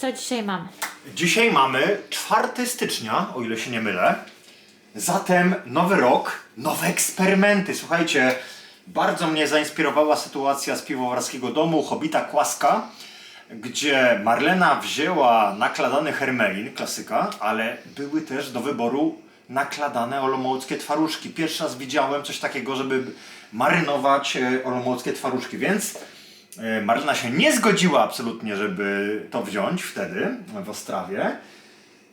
Co dzisiaj mamy? Dzisiaj mamy 4 stycznia, o ile się nie mylę. Zatem nowy rok, nowe eksperymenty. Słuchajcie, bardzo mnie zainspirowała sytuacja z piwowarskiego domu Hobita Kłaska, gdzie Marlena wzięła nakladany hermelin, klasyka, ale były też do wyboru nakladane olomouckie twaróżki. Pierwszy raz widziałem coś takiego, żeby marynować e, olomouckie twaróżki, więc Marlena się nie zgodziła absolutnie, żeby to wziąć wtedy w Ostrawie.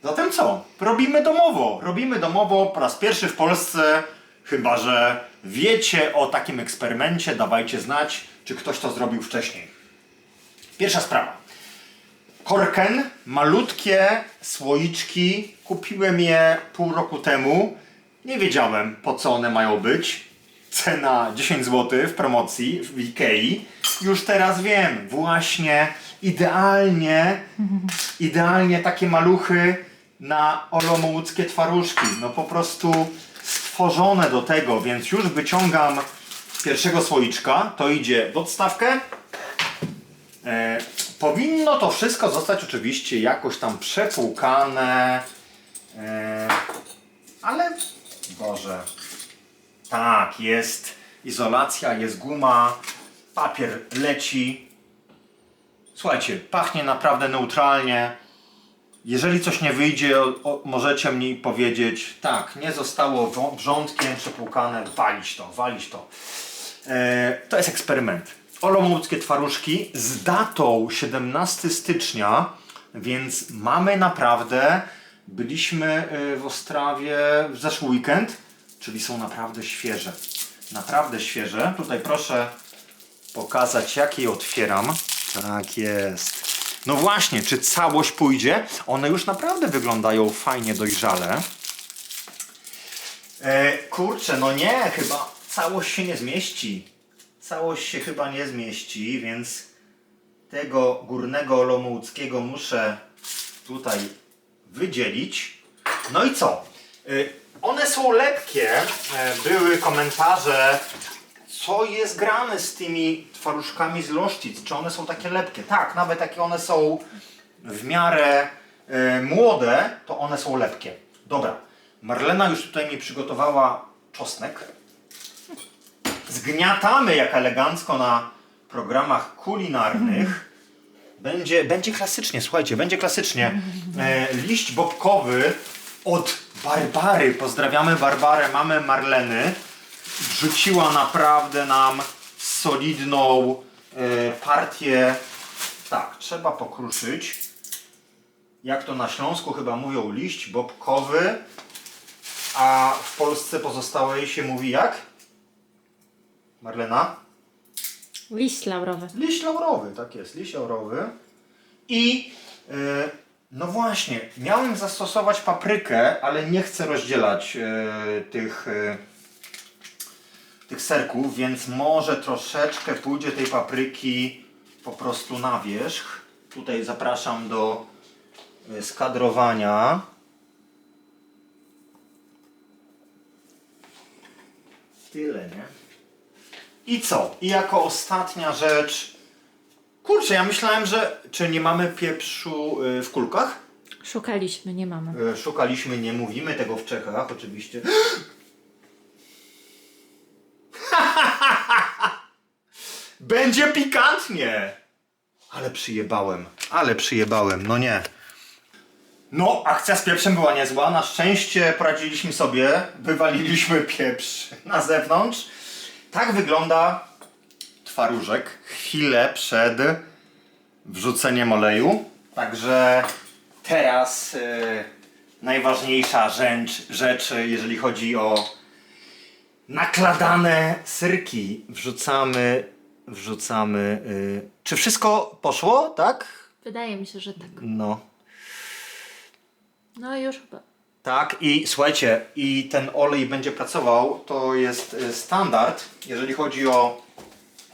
Zatem co? Robimy domowo. Robimy domowo po raz pierwszy w Polsce, chyba że wiecie o takim eksperymencie, dawajcie znać, czy ktoś to zrobił wcześniej. Pierwsza sprawa. Korken, malutkie słoiczki, kupiłem je pół roku temu. Nie wiedziałem po co one mają być. Cena 10 zł w promocji w Ikei. Już teraz wiem, właśnie idealnie, idealnie takie maluchy na olomouckie twaróżki. No po prostu stworzone do tego, więc już wyciągam pierwszego słoiczka. To idzie w odstawkę. E, powinno to wszystko zostać oczywiście jakoś tam przepłukane, e, ale Boże, tak, jest izolacja, jest guma, papier leci. Słuchajcie, pachnie naprawdę neutralnie. Jeżeli coś nie wyjdzie, o, o, możecie mi powiedzieć, tak, nie zostało wrząt- wrzątkiem przepłukane, walić to, walić to. E, to jest eksperyment. Olomouckie twaróżki z datą 17 stycznia, więc mamy naprawdę, byliśmy e, w Ostrawie w zeszły weekend, czyli są naprawdę świeże. Naprawdę świeże. Tutaj proszę pokazać, jak je otwieram. Tak jest. No właśnie, czy całość pójdzie? One już naprawdę wyglądają fajnie dojrzale. E, kurczę, no nie, chyba całość się nie zmieści. Całość się chyba nie zmieści, więc tego górnego olomouckiego muszę tutaj wydzielić. No i co? Y, One są lepkie. E, Były komentarze, co jest grane z tymi twaróżkami z Losztic. Czy one są takie lepkie? Tak, nawet jak one są w miarę e, młode, to one są lepkie. Dobra, Marlena już tutaj mi przygotowała czosnek. Zgniatamy jak elegancko na programach kulinarnych. Będzie, będzie klasycznie, słuchajcie, będzie klasycznie. E, liść bobkowy od Barbary. Pozdrawiamy Barbarę, mamy Marleny. Wrzuciła naprawdę nam solidną e, partię. Tak, trzeba pokruszyć. Jak to na Śląsku chyba mówią liść bobkowy, a w Polsce pozostałej się mówi jak? Marlena? Liść laurowy. Liść laurowy, tak jest, liść laurowy. I e, no właśnie, miałem zastosować paprykę, ale nie chcę rozdzielać e, tych, e, tych serków, więc może troszeczkę pójdzie tej papryki po prostu na wierzch. Tutaj zapraszam do e, skadrowania. Tyle, nie? I co? I jako ostatnia rzecz. Kurczę, ja myślałem, że. Czy nie mamy pieprzu y, w kulkach? Szukaliśmy, nie mamy. Y, Szukaliśmy, nie mówimy tego w Czechach, oczywiście. Będzie pikantnie! Ale przyjebałem, ale przyjebałem, no nie. No, akcja z pieprzem była niezła. Na szczęście poradziliśmy sobie, wywaliliśmy pieprz na zewnątrz. Tak wygląda twaróżek chwilę przed wrzuceniem oleju. Także teraz e, najważniejsza rzecz, rzecz, jeżeli chodzi o nakladane syrki. Wrzucamy, wrzucamy. e, czy wszystko poszło, tak? Wydaje mi się, że tak. No. No już chyba. Tak, i słuchajcie, i ten olej będzie pracował, to jest y, standard, jeżeli chodzi o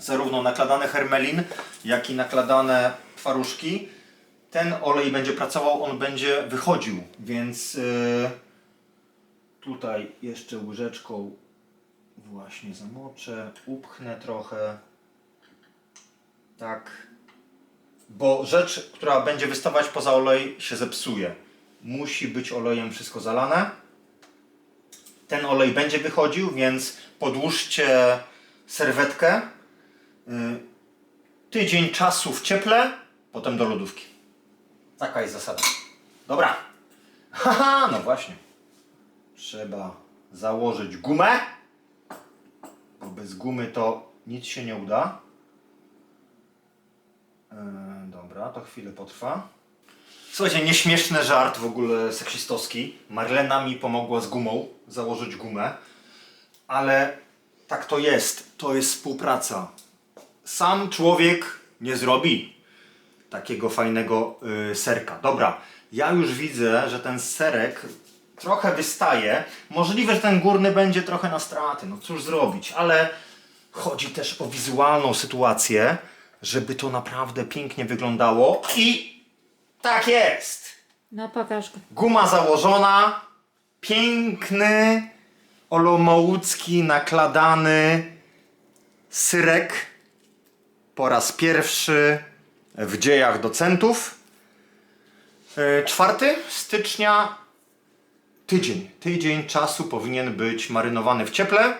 zarówno nakładane hermelin, jak i nakładane twaróżki. Ten olej będzie pracował, on będzie wychodził, więc y, tutaj jeszcze łyżeczką właśnie zamoczę, upchnę trochę. Tak. bo rzecz, która będzie wystawać poza olej się zepsuje. Musi być olejem wszystko zalane. Ten olej będzie wychodził, więc podłóżcie serwetkę. Y, tydzień czasu w cieple, potem do lodówki. Taka jest zasada. Dobra. Haha, no właśnie. Trzeba założyć gumę, bo bez gumy to nic się nie uda. Yy, dobra, to chwilę potrwa. Słuchajcie, nieśmieszny żart w ogóle seksistowski. Marlena mi pomogła z gumą założyć gumę, ale tak to jest. To jest współpraca. Sam człowiek nie zrobi takiego fajnego y, serka. Dobra, ja już widzę, że ten serek trochę wystaje. Możliwe, że ten górny będzie trochę na straty. No cóż zrobić, ale chodzi też o wizualną sytuację, żeby to naprawdę pięknie wyglądało i tak jest. No pokaż go. Guma założona, piękny, olomoucki, nakladany syrek po raz pierwszy w dziejach docentów. E, 4 stycznia, tydzień. Tydzień czasu powinien być marynowany w cieple.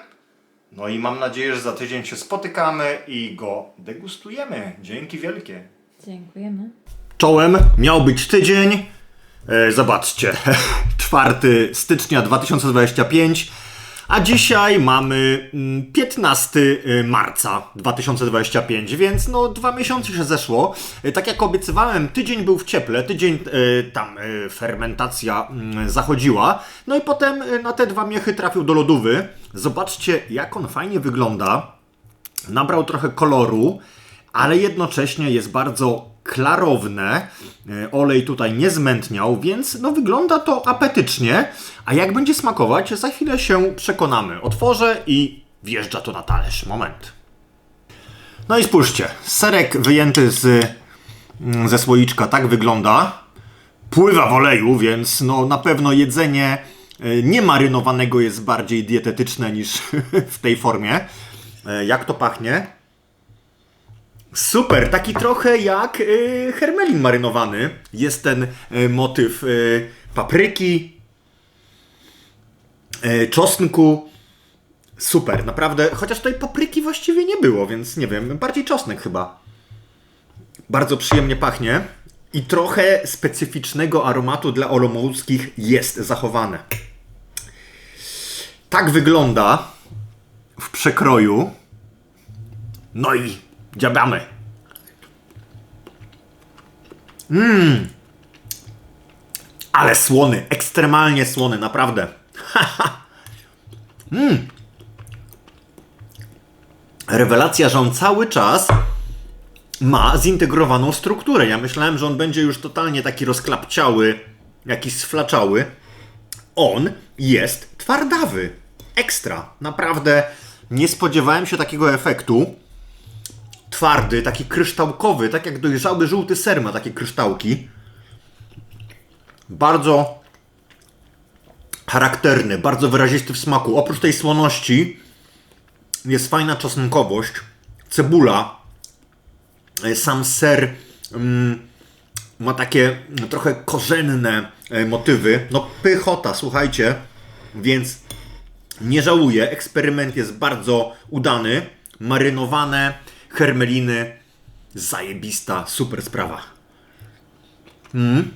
No i mam nadzieję, że za tydzień się spotykamy i go degustujemy. Dzięki wielkie. Dziękujemy. Czołem miał być tydzień. E, zobaczcie, 4 stycznia 2025, a dzisiaj mamy mm, 15 marca 2025, więc no dwa miesiące się zeszło. E, Tak jak obiecywałem, tydzień był w cieple, tydzień e, tam fermentacja mm, zachodziła, no i potem na te dwa miechy trafił do lodówy. Zobaczcie, jak on fajnie wygląda. Nabrał trochę koloru, ale jednocześnie jest bardzo klarowne. E, Olej tutaj nie zmętniał, więc no wygląda to apetycznie. A jak będzie smakować, za chwilę się przekonamy. Otworzę i wjeżdża to na talerz. Moment. No i spójrzcie, serek wyjęty z, mm, ze słoiczka tak wygląda. Pływa w oleju, więc no na pewno jedzenie e, niemarynowanego jest bardziej dietetyczne niż w tej formie. E, Jak to pachnie? Super, taki trochę jak y, hermelin marynowany. Jest ten y, motyw y, papryki, y, czosnku. Super, naprawdę. Chociaż tutaj papryki właściwie nie było, więc nie wiem, bardziej czosnek chyba. Bardzo przyjemnie pachnie i trochę specyficznego aromatu dla olomouckich jest zachowane. Tak wygląda w przekroju. No i dziabamy. Mmm. Ale słony, ekstremalnie słony, naprawdę. Mmm. Rewelacja, że on cały czas ma zintegrowaną strukturę. Ja myślałem, że on będzie już totalnie taki rozklapciały, jakiś sflaczały. On jest twardawy. Ekstra. Naprawdę nie spodziewałem się takiego efektu twardy, taki kryształkowy, tak jak dojrzały żółty ser ma takie kryształki. Bardzo charakterny, bardzo wyrazisty w smaku. Oprócz tej słoności jest fajna czosnkowość, cebula, e, sam ser mm, ma takie trochę korzenne e, motywy. No pychota, słuchajcie, więc nie żałuję. Eksperyment jest bardzo udany. Marynowane hermeliny. Zajebista, super sprawa. Mm.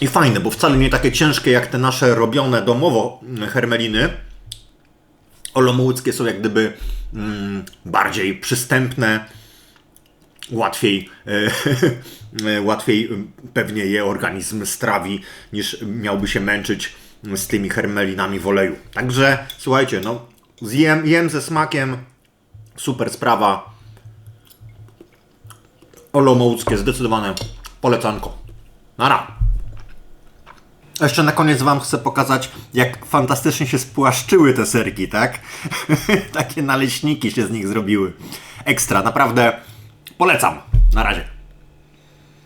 I fajne, bo wcale nie takie ciężkie jak te nasze robione domowo mm, hermeliny. Olomouckie są jak gdyby mm, bardziej przystępne, łatwiej, e, łatwiej mm, pewnie je organizm strawi, niż miałby się męczyć z tymi hermelinami w oleju. Także słuchajcie, no zjem, jem ze smakiem, super sprawa. Olomouckie, zdecydowane polecanko. Nara! Jeszcze na koniec Wam chcę pokazać, jak fantastycznie się spłaszczyły te serki, tak? Takie naleśniki się z nich zrobiły. Ekstra, naprawdę polecam. Na razie.